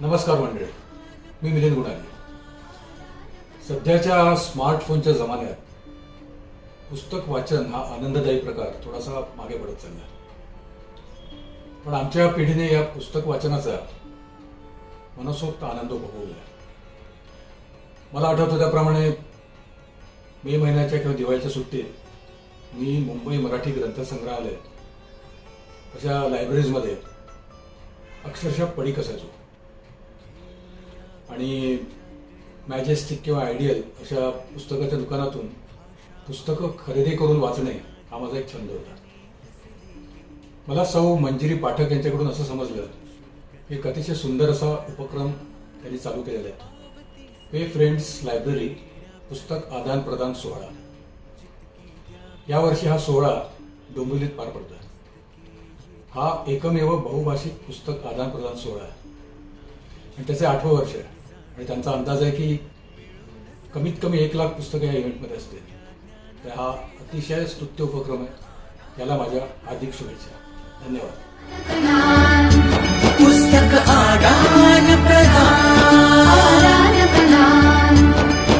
नमस्कार मंडळी. मी मिलिंद गुणाले सध्याच्या स्मार्टफोनच्या जमान्यात पुस्तक वाचन हा आनंददायी प्रकार थोडासा मागे पडत चालला. पण आमच्या पिढीने या पुस्तक वाचनाचा मनसोक्त आनंद उपभोगला. मला आठवतं त्याप्रमाणे मे महिन्याच्या किंवा दिवाळीच्या सुट्टीत मी मुंबई मराठी ग्रंथसंग्रहालय अशा लायब्ररीजमध्ये अक्षरशः पडीक असायचो आणि मॅजेस्टिक किंवा आयडियल अशा पुस्तकाच्या दुकानातून पुस्तकं खरेदी करून वाचणे हा माझा एक छंद होता. मला सौ मंजिरी पाठक यांच्याकडून असं समजलं की एक अतिशय सुंदर असा उपक्रम त्यांनी चालू केलेला आहे. पे फ्रेंड्स लायब्ररी पुस्तक आदान प्रदान सोहळा. यावर्षी हा सोहळा डोंबिवलीत पार पडतो हा एकमेव बहुभाषिक पुस्तक आदान प्रदान सोहळा आहे. आणि त्याचे आठवं वर्ष आहे. आणि त्यांचा अंदाज आहे की कमीत कमी एक लाख पुस्तकं या इव्हेंटमध्ये असतील. तर हा अतिशय स्तुत्य उपक्रम आहे. याला माझ्या हार्दिक शुभेच्छा. धन्यवाद. पुस्तक